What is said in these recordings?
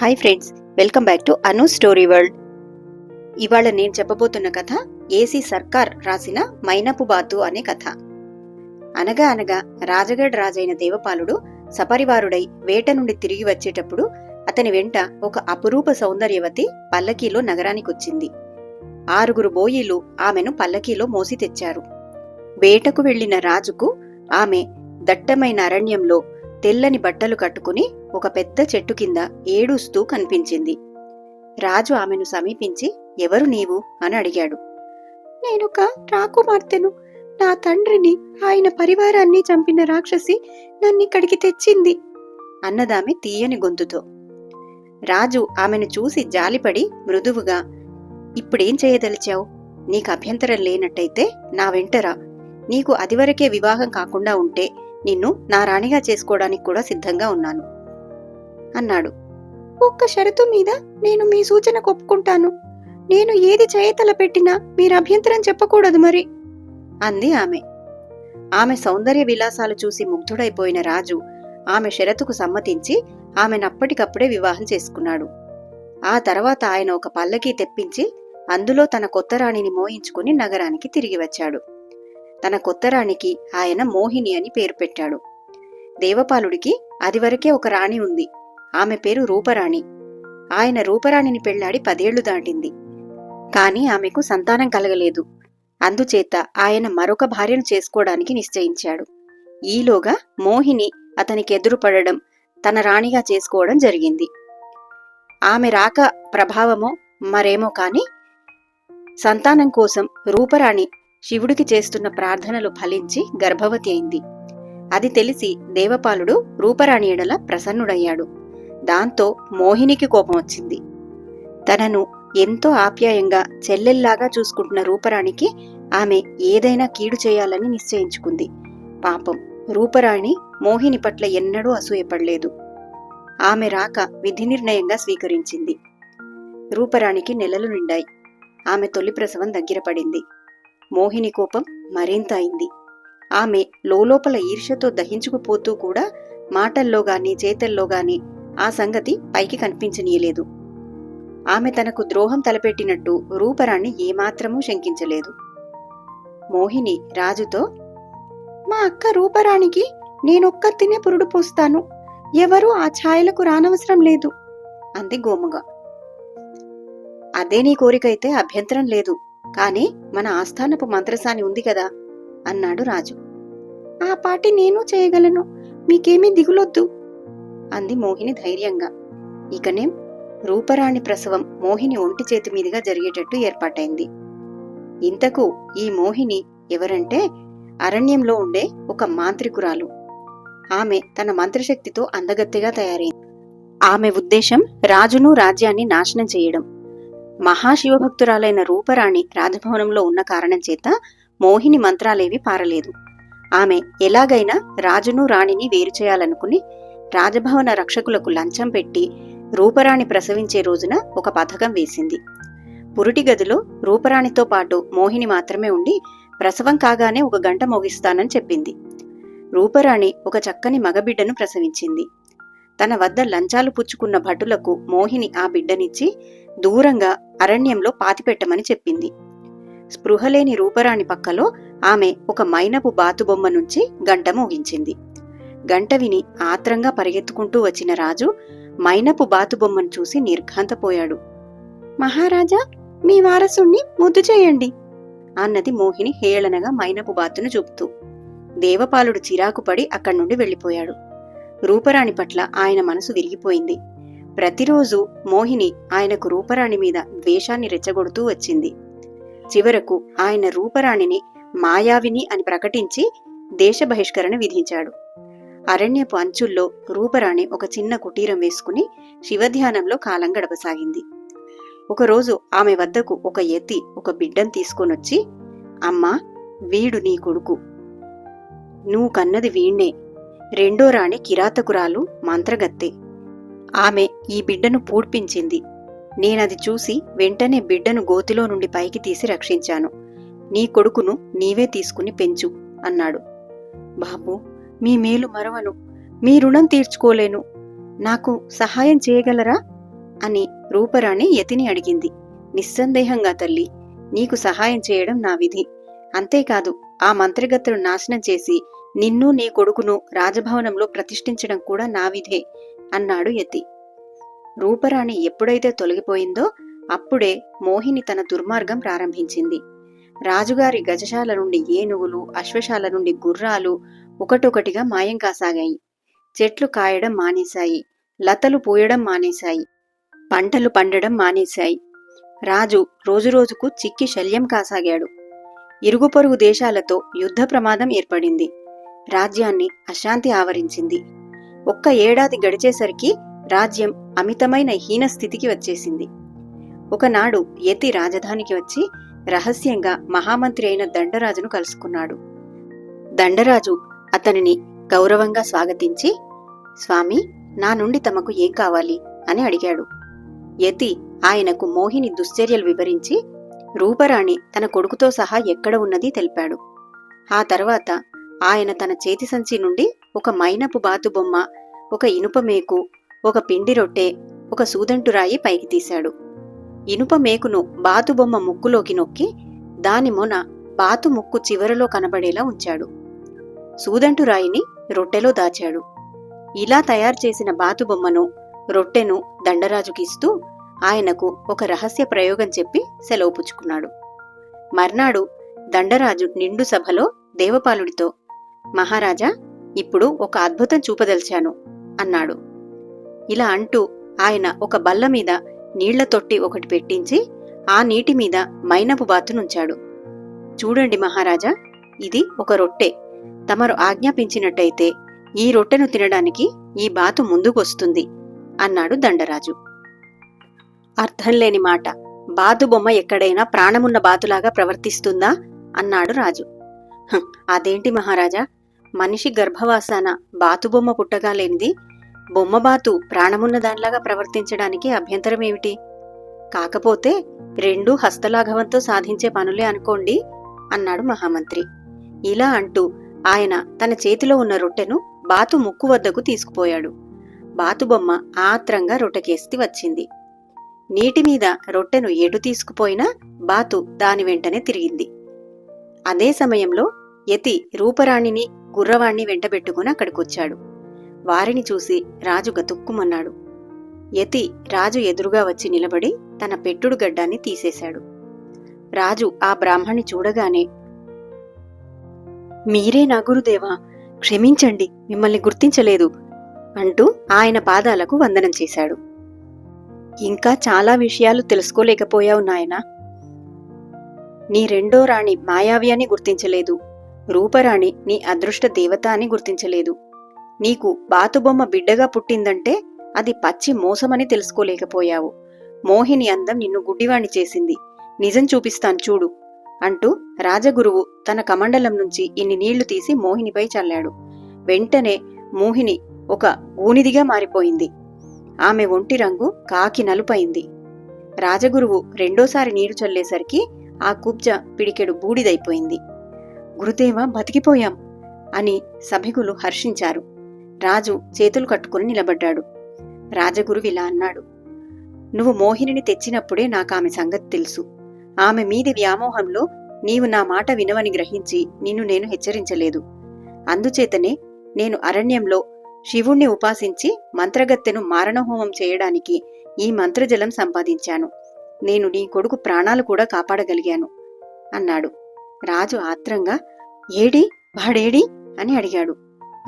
Hi friends welcome back to Anu story world ఇవాళ నేను చెప్పబోతున్న కథ ఏసీ సర్కార్ రాసిన మైనపు బాతు అనే కథ. అనగా అనగా రాజగఢ్ రాజైన దేవపాలుడు సపరివారుడై వేట నుండి తిరిగి వచ్చేటప్పుడు అతని వెంట ఒక అపురూప సౌందర్యవతి పల్లకీలో నగరానికొచ్చింది. ఆరుగురు బోయిలు ఆమెను పల్లకీలో మోసి తెచ్చారు. వేటకు వెళ్ళిన రాజుకు ఆమె దట్టమైన అరణ్యంలో తెల్లని బట్టలు కట్టుకుని ఒక పెద్ద చెట్టు కింద ఏడుస్తూ కనిపించింది. రాజు ఆమెను సమీపించి ఎవరు నీవు? అని అడిగాడు. నేనొక రాకుమార్తెను. నా తండ్రిని ఆయన పరివారాన్ని చంపిన రాక్షసి నన్నిక్కడికి తెచ్చింది అన్నదామె తీయని గొంతుతో. రాజు ఆమెను చూసి జాలిపడి మృదువుగా ఇప్పుడేం చేయదలిచావు? నీకు అభ్యంతరం లేనట్టయితే నా వెంటరా నీకు అదివరకే వివాహం కాకుండా ఉంటే నిన్ను నా రాణిగా చేసుకోవడానికి కూడా సిద్ధంగా ఉన్నాను. అన్నాడు. ఒక్క షరతు మీద నేను మీ సూచన ఒప్పుకుంటాను. నేను ఏది చేయతల పెట్టినా మీరు అభ్యంతరం చెప్పకూడదు మరి. అంది ఆమె. ఆమె సౌందర్య విలాసాలు చూసి ముగ్ధుడైపోయిన రాజు ఆమె షరతుకు సమ్మతించి ఆమెనప్పటికప్పుడే వివాహం చేసుకున్నాడు. ఆ తర్వాత ఆయన ఒక పల్లకీ తెప్పించి అందులో తన కొత్త రాణిని మోయించుకుని నగరానికి తిరిగి వచ్చాడు. తన కొత్త రాణికి ఆయన మోహిని అని పేరు పెట్టాడు. దేవపాలుడికి అదివరకే ఒక రాణి ఉంది. ఆమె పేరు రూపరాణి. ఆయన రూపరాణిని పెళ్ళాడి పదేళ్ళు దాటింది. కాని ఆమెకు సంతానం కలగలేదు. అందుచేత ఆయన మరొక భార్యను చేసుకోవడానికి నిశ్చయించాడు. ఈలోగా మోహిని అతనికి ఎదురుపడడం తన రాణిగా చేసుకోవడం జరిగింది. ఆమె రాక ప్రభావమో మరేమో కాని సంతానం కోసం రూపరాణి శివుడికి చేస్తున్న ప్రార్థనలు ఫలించి గర్భవతి అయింది. అది తెలిసి దేవపాలుడు రూపరాణి ఎడల ప్రసన్నుడయ్యాడు. దాంతో మోహినికి కోపం వచ్చింది. తనను ఎంతో ఆప్యాయంగా చెల్లెల్లాగా చూసుకుంటున్న రూపరాణికి ఆమె ఏదైనా కీడు చేయాలని నిశ్చయించుకుంది. పాపం రూపరాణి మోహిని పట్ల ఎన్నడూ అసూయపడలేదు ఆమె రాక విధి నిర్ణయంగా స్వీకరించింది. రూపరాణికి నెలలు నిండాయి. ఆమె తొలి ప్రసవం దగ్గర పడింది. మోహిని కోపం మరింత అయింది. ఆమె లోలోపల ఈర్ష్యతో దహించుకుపోతూ కూడా మాటల్లో గాని చేతల్లో గాని ఆ సంగతి పైకి కనిపించనీయలేదు. ఆమె తనకు ద్రోహం తలపెట్టినట్టు రూపరాణి ఏమాత్రమూ శంకించలేదు. మోహిని రాజుతో మా అక్క రూపరాణికి నేనొక్కతినే పురుడు పోస్తాను. ఎవరూ ఆ ఛాయలకు రానవసరం లేదు అంది గోముగా. అదే నీ కోరికైతే అభ్యంతరం లేదు. కాని మన ఆస్థానపు మంత్రసాని ఉంది కదా అన్నాడు రాజు. ఆ పాటి నేను చేయగలను మీకేమీ దిగులొద్దు అంది మోహిని ధైర్యంగా. ఇకనేం రూపరాణి ప్రసవం మోహిని ఒంటి చేతి మీదుగా జరిగేటట్టు ఏర్పాటైంది. ఇంతకు ఈ మోహిని ఎవరంటే అరణ్యంలో ఉండే ఒక మాంత్రికురాలు. ఆమె తన మంత్రశక్తితో అందగత్తెగా తయారైంది. ఆమె ఉద్దేశం రాజును రాజ్యాన్ని నాశనం చేయడం. మహాశివభక్తురాలైన రూపరాణి రాజభవనంలో ఉన్న కారణం చేత మోహిని మంత్రాలేవి పారలేదు. ఆమె ఎలాగైనా రాజును రాణిని వేరు చేయాలనుకుని రాజభవన రక్షకులకు లంచం పెట్టి రూపరాణి ప్రసవించే రోజున ఒక పథకం వేసింది. పురుటి గదిలో రూపరాణితో పాటు మోహిని మాత్రమే ఉండి ప్రసవం కాగానే ఒక గంట మోగిస్తానని చెప్పింది. రూపరాణి ఒక చక్కని మగబిడ్డను ప్రసవించింది. తన వద్ద లంచాలు పుచ్చుకున్న భటులకు మోహిని ఆ బిడ్డనిచ్చి దూరంగా అరణ్యంలో పాతిపెట్టమని చెప్పింది. స్పృహలేని రూపరాణి పక్కలో ఆమె ఒక మైనపు బాతుబొమ్మ నుంచి గంట మోగించింది. గంట విని ఆత్రంగా పరిగెత్తుకుంటూ వచ్చిన రాజు మైనపు బాతుబొమ్మను చూసి నిర్ఘాంతపోయాడు. మహారాజా మీ వారసుణ్ణి ముద్దు చేయండి అన్నది మోహిని హేళనగా మైనపు బాతును చూపుతూ. దేవపాలుడు చిరాకుపడి అక్కడి నుండి వెళ్ళిపోయాడు. రూపరాణి పట్ల ఆయన మనసు విరిగిపోయింది. ప్రతిరోజు మోహిని ఆయనకు రూపరాణి మీద ద్వేషాన్ని రెచ్చగొడుతూ వచ్చింది. చివరకు ఆయన రూపరాణిని మాయావిని అని ప్రకటించి దేశ బహిష్కరణ విధించాడు. అరణ్యపు అంచుల్లో రూపరాణి ఒక చిన్న కుటీరం వేసుకుని శివధ్యానంలో కాలం గడపసాగింది. ఒకరోజు ఆమె వద్దకు ఒక యతి ఒక బిడ్డను తీసుకొనొచ్చి అమ్మా వీడు నీ కొడుకు. నువ్వు కన్నది వీణ్ణే. రెండో రాణి కిరాతకురాలు మంత్రగత్తె. ఆమె ఈ బిడ్డను పూడ్పించింది. నేనది చూసి వెంటనే బిడ్డను గోతిలో నుండి పైకి తీసి రక్షించాను. నీ కొడుకును నీవే తీసుకుని పెంచు అన్నాడు. బాబు మీ మేలు మరవను. మీ రుణం తీర్చుకోలేను. నాకు సహాయం చేయగలరా? అని రూపరాణి యతిని అడిగింది. నిస్సందేహంగా తల్లి నీకు సహాయం చేయడం నా విధి. అంతేకాదు ఆ మంత్రగత్తెను నాశనం చేసి నిన్ను నీ కొడుకును రాజభవనంలో ప్రతిష్ఠించడం కూడా నా విధే అన్నాడు యతి. రూపరాణి ఎప్పుడైతే తొలగిపోయిందో అప్పుడే మోహిని తన దుర్మార్గం ప్రారంభించింది. రాజుగారి గజశాల నుండి ఏనుగులు అశ్వశాల నుండి గుర్రాలు ఒకటొకటిగా మాయం కాసాగాయి. చెట్లు కాయడం మానేశాయి. లతలు పూయడం మానేశాయి. పంటలు పండడం మానేశాయి. రాజు రోజురోజుకు చిక్కి శల్యం కాసాగాడు. ఇరుగు పొరుగు దేశాలతో యుద్ధ ప్రమాదం ఏర్పడింది. రాజ్యాన్ని అశాంతి ఆవరించింది. ఒక్క ఏడాది గడిచేసరికి రాజ్యం అమితమైన హీన స్థితికి వచ్చేసింది. ఒకనాడు యతి రాజధానికి వచ్చి రహస్యంగా మహామంత్రి అయిన దండరాజును కలుసుకున్నాడు. దండరాజు అతనిని గౌరవంగా స్వాగతించి స్వామి నా నుండి తమకు ఏం కావాలి? అని అడిగాడు. యతి ఆయనకు మోహిని దుశ్చర్యలు వివరించి రూపరాణి తన కొడుకుతో సహా ఎక్కడ ఉన్నది? తెలిపాడు. ఆ తర్వాత ఆయన తన చేతి సంచి నుండి ఒక మైనపు బాతు బొమ్మ ఒక ఇనుప మేకు ఒక పిండి రొట్టె ఒక సూదంటురాయి పైకి తీశాడు. ఇనుప మేకును బాతుబొమ్మ ముక్కులోకి నొక్కి దాని మొన బాతు ముక్కు చివరలో కనబడేలా ఉంచాడు. సూదంటురాయిని రొట్టెలో దాచాడు. ఇలా తయారు చేసిన బాతుబొమ్మను రొట్టెను దండరాజుకిస్తూ ఆయనకు ఒక రహస్య ప్రయోగం చెప్పి సెలవు పుచ్చుకున్నాడు. మర్నాడు దండరాజు నిండు సభలో దేవపాలుడితో మహారాజా ఇప్పుడు ఒక అద్భుతం చూపదలిచాను అన్నాడు. ఇలా అంటూ ఆయన ఒక బల్ల మీద నీళ్ళ తొట్టి ఒకటి పెట్టించి ఆ నీటి మీద మైనపు బాతునుంచాడు చూడండి మహారాజా ఇది ఒక రొట్టె. తమరు ఆజ్ఞాపించినట్టయితే ఈ రొట్టెను తినడానికి ఈ బాతు ముందుకొస్తుంది అన్నాడు దండరాజు. అర్థం లేని మాట బాతు బొమ్మ ఎక్కడైనా ప్రాణమున్న బాతులాగా ప్రవర్తిస్తుందా అన్నాడు రాజు. అదేంటి మహారాజా మనిషి గర్భవాసాన బాతుబొమ్మ పుట్టగా లేనిది బొమ్మబాతు ప్రాణమున్న దానిలాగా ప్రవర్తించడానికి అభ్యంతరమేమిటి కాకపోతే రెండూ హస్తలాఘవంతో సాధించే పనులే అనుకోండి అన్నాడు మహామంత్రి. ఇలా అంటూ ఆయన తన చేతిలో ఉన్న రొట్టెను బాతు ముక్కు వద్దకు తీసుకుపోయాడు. బాతుబొమ్మ ఆత్రంగా రొట్టెకేసి వచ్చింది. నీటి మీద రొట్టెను ఎటు తీసుకుపోయినా బాతు దాని వెంటనే తిరిగింది. అదే సమయంలో యతి రూపరాణిని గుర్రవాణ్ణి వెంటబెట్టుకుని అక్కడికొచ్చాడు. వారిని చూసి రాజు గతుక్కుమన్నాడు. యతి రాజు ఎదురుగా వచ్చి నిలబడి తన పెట్టుడు గడ్డాన్ని తీసేశాడు. రాజు ఆ బ్రాహ్మణ్ణి చూడగానే మీరే నా గురుదేవా క్షమించండి మిమ్మల్ని గుర్తించలేదు అంటూ ఆయన పాదాలకు వందనం చేశాడు. ఇంకా చాలా విషయాలు తెలుసుకోలేకపోయావు నాయనా. నీ రెండో రాణి మాయావి అని గుర్తించలేదు. రూపరాణి నీ అదృష్ట దేవత అని గుర్తించలేదు. నీకు బాతుబొమ్మ బిడ్డగా పుట్టిందంటే అది పచ్చి మోసమని తెలుసుకోలేకపోయావు. మోహిని అందం నిన్ను గుడ్డివాణ్ణి చేసింది. నిజం చూపిస్తాను చూడు అంటూ రాజగురువు తన కమండలం నుంచి ఇన్ని నీళ్ళు తీసి మోహినిపై చల్లాడు. వెంటనే మోహిని ఒక గూనిదిగా మారిపోయింది. ఆమె ఒంటి రంగు కాకి నలుపైంది. రాజగురువు రెండోసారి నీరు చల్లేసరికి ఆ కుబ్జ పిడికెడు బూడిదైపోయింది. గురుదేవ బతికిపోయాం అని సభికులు హర్షించారు. రాజు చేతులు కట్టుకుని నిలబడ్డాడు. రాజగురువు ఇలా అన్నాడు నువ్వు మోహినిని తెచ్చినప్పుడే నాకు ఆమె సంగతి తెలుసు. ఆమె మీది వ్యామోహంలో నీవు నా మాట వినవని గ్రహించి నిన్ను నేను హెచ్చరించలేదు. అందుచేతనే నేను అరణ్యంలో శివుణ్ణి ఉపాసించి మంత్రగత్తెను మారణహోమం చేయడానికి ఈ మంత్రజలం సంపాదించాను. నేను నీ కొడుకు ప్రాణాలు కూడా కాపాడగలిగాను అన్నాడు. రాజు ఆత్రంగా ఏడి? వాడేడి? అని అడిగాడు.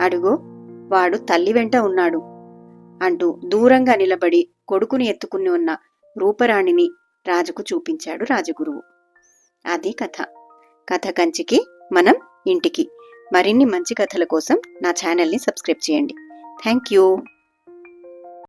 అడుగో వాడు తల్లి వెంట ఉన్నాడు అంటూ దూరంగా నిలబడి కొడుకుని ఎత్తుకుని ఉన్న రూపరాణిని రాజుకు చూపించాడు రాజగురువు. అది కథ. కథ కంచికి మనం ఇంటికి. మరిన్ని మంచి కథల కోసం నా ఛానల్ని సబ్స్క్రైబ్ చేయండి. Thank you.